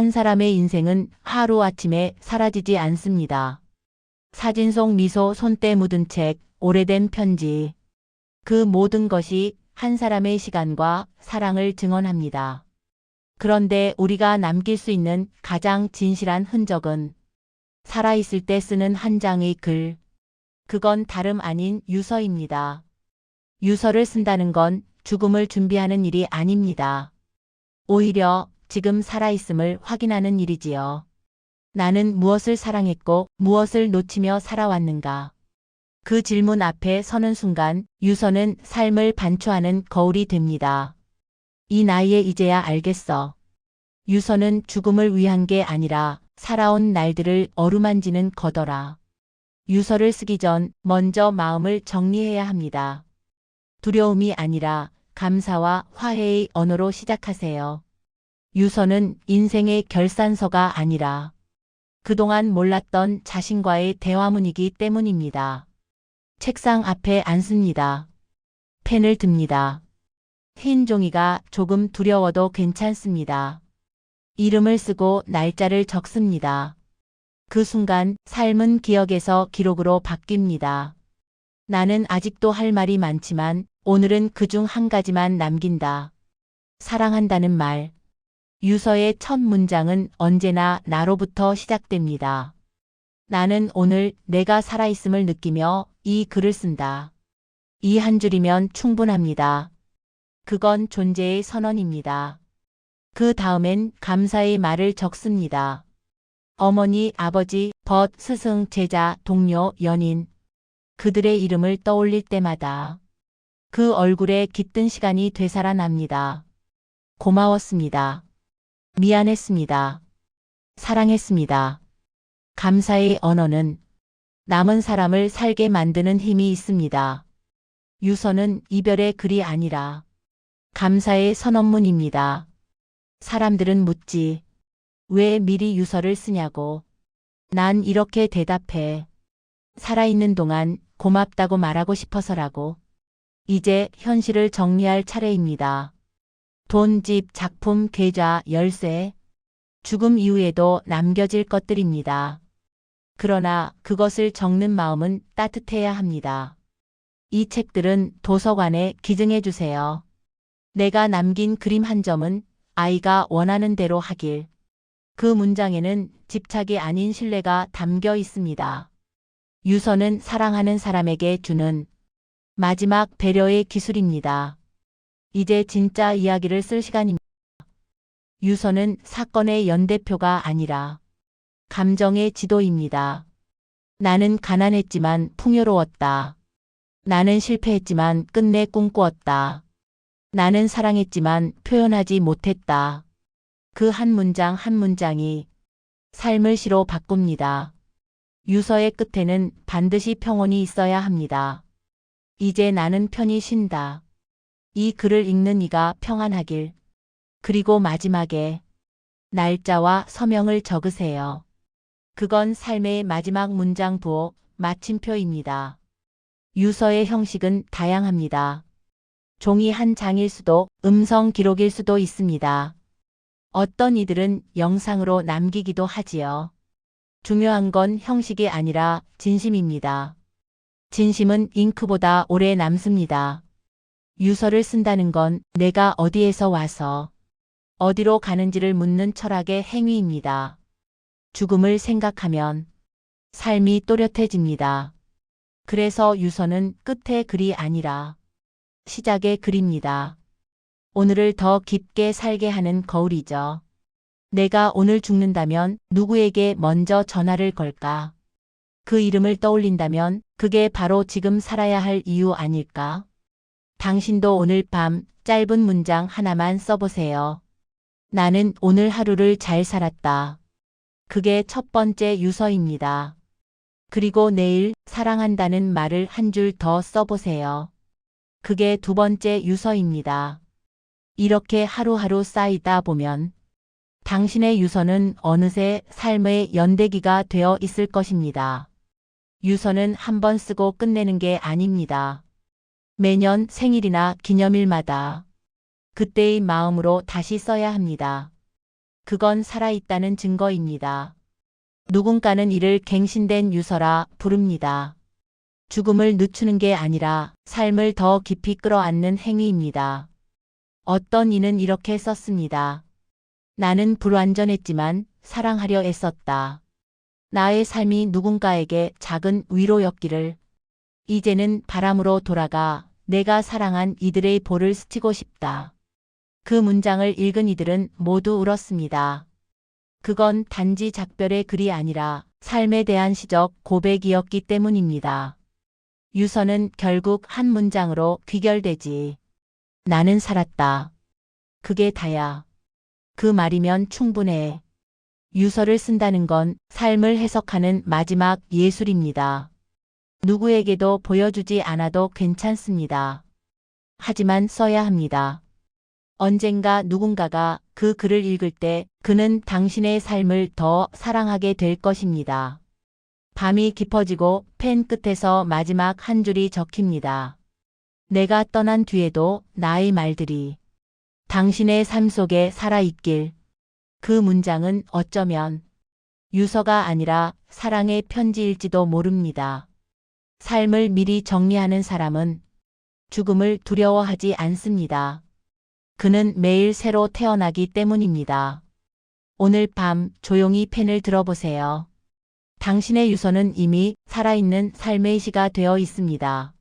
한 사람의 인생은 하루아침에 사라지지 않습니다. 사진 속 미소 손때 묻은 책, 오래된 편지. 그 모든 것이 한 사람의 시간과 사랑을 증언합니다. 그런데 우리가 남길 수 있는 가장 진실한 흔적은 살아있을 때 쓰는 한 장의 글. 그건 다름 아닌 유서입니다. 유서를 쓴다는 건 죽음을 준비하는 일이 아닙니다. 오히려 지금 살아있음을 확인하는 일이지요. 나는 무엇을 사랑했고 무엇을 놓치며 살아왔는가. 그 질문 앞에 서는 순간 유서는 삶을 반추하는 거울이 됩니다. 이 나이에 이제야 알겠어. 유서는 죽음을 위한 게 아니라 살아온 날들을 어루만지는 거더라. 유서를 쓰기 전 먼저 마음을 정리해야 합니다. 두려움이 아니라 감사와 화해의 언어로 시작하세요. 유서는 인생의 결산서가 아니라 그동안 몰랐던 자신과의 대화문이기 때문입니다. 책상 앞에 앉습니다. 펜을 듭니다. 흰 종이가 조금 두려워도 괜찮습니다. 이름을 쓰고 날짜를 적습니다. 그 순간 삶은 기억에서 기록으로 바뀝니다. 나는 아직도 할 말이 많지만 오늘은 그중 한 가지만 남긴다. 사랑한다는 말. 유서의 첫 문장은 언제나 나로부터 시작됩니다. 나는 오늘 내가 살아있음을 느끼며 이 글을 쓴다. 이 한 줄이면 충분합니다. 그건 존재의 선언입니다. 그 다음엔 감사의 말을 적습니다. 어머니, 아버지, 벗, 스승, 제자, 동료, 연인. 그들의 이름을 떠올릴 때마다 그 얼굴에 깃든 시간이 되살아납니다. 고마웠습니다. 미안했습니다. 사랑했습니다. 감사의 언어는 남은 사람을 살게 만드는 힘이 있습니다. 유서는 이별의 글이 아니라 감사의 선언문입니다. 사람들은 묻지. 왜 미리 유서를 쓰냐고. 난 이렇게 대답해. 살아있는 동안 고맙다고 말하고 싶어서라고. 이제 현실을 정리할 차례입니다. 돈, 집, 작품, 계좌, 열쇠. 죽음 이후에도 남겨질 것들입니다. 그러나 그것을 적는 마음은 따뜻해야 합니다. 이 책들은 도서관에 기증해 주세요. 내가 남긴 그림 한 점은 아이가 원하는 대로 하길. 그 문장에는 집착이 아닌 신뢰가 담겨 있습니다. 유서는 사랑하는 사람에게 주는 마지막 배려의 기술입니다. 이제 진짜 이야기를 쓸 시간입니다. 유서는 사건의 연대표가 아니라 감정의 지도입니다. 나는 가난했지만 풍요로웠다. 나는 실패했지만 끝내 꿈꾸었다. 나는 사랑했지만 표현하지 못했다. 그 한 문장 한 문장이 삶을 시로 바꿉니다. 유서의 끝에는 반드시 평온이 있어야 합니다. 이제 나는 편히 쉰다. 이 글을 읽는 이가 평안하길. 그리고 마지막에 날짜와 서명을 적으세요. 그건 삶의 마지막 문장 부호 마침표입니다. 유서의 형식은 다양합니다. 종이 한 장일 수도 음성 기록일 수도 있습니다. 어떤 이들은 영상으로 남기기도 하지요. 중요한 건 형식이 아니라 진심입니다. 진심은 잉크보다 오래 남습니다. 유서를 쓴다는 건 내가 어디에서 와서 어디로 가는지를 묻는 철학의 행위입니다. 죽음을 생각하면 삶이 또렷해집니다. 그래서 유서는 끝의 글이 아니라 시작의 글입니다. 오늘을 더 깊게 살게 하는 거울이죠. 내가 오늘 죽는다면 누구에게 먼저 전화를 걸까? 그 이름을 떠올린다면 그게 바로 지금 살아야 할 이유 아닐까? 당신도 오늘 밤 짧은 문장 하나만 써보세요. 나는 오늘 하루를 잘 살았다. 그게 첫 번째 유서입니다. 그리고 내일 사랑한다는 말을 한 줄 더 써보세요. 그게 두 번째 유서입니다. 이렇게 하루하루 쌓이다 보면 당신의 유서는 어느새 삶의 연대기가 되어 있을 것입니다. 유서는 한 번 쓰고 끝내는 게 아닙니다. 매년 생일이나 기념일마다 그때의 마음으로 다시 써야 합니다. 그건 살아있다는 증거입니다. 누군가는 이를 갱신된 유서라 부릅니다. 죽음을 늦추는 게 아니라 삶을 더 깊이 끌어안는 행위입니다. 어떤 이는 이렇게 썼습니다. 나는 불완전했지만 사랑하려 애썼다. 나의 삶이 누군가에게 작은 위로였기를. 이제는 바람으로 돌아가 내가 사랑한 이들의 볼을 스치고 싶다. 그 문장을 읽은 이들은 모두 울었습니다. 그건 단지 작별의 글이 아니라 삶에 대한 시적 고백이었기 때문입니다. 유서는 결국 한 문장으로 귀결되지. 나는 살았다. 그게 다야. 그 말이면 충분해. 유서를 쓴다는 건 삶을 해석하는 마지막 예술입니다. 누구에게도 보여주지 않아도 괜찮습니다. 하지만 써야 합니다. 언젠가 누군가가 그 글을 읽을 때 그는 당신의 삶을 더 사랑하게 될 것입니다. 밤이 깊어지고 펜 끝에서 마지막 한 줄이 적힙니다. 내가 떠난 뒤에도 나의 말들이 당신의 삶 속에 살아있길. 그 문장은 어쩌면 유서가 아니라 사랑의 편지일지도 모릅니다. 삶을 미리 정리하는 사람은 죽음을 두려워하지 않습니다. 그는 매일 새로 태어나기 때문입니다. 오늘 밤 조용히 펜을 들어보세요. 당신의 유서는 이미 살아있는 삶의 시가 되어 있습니다.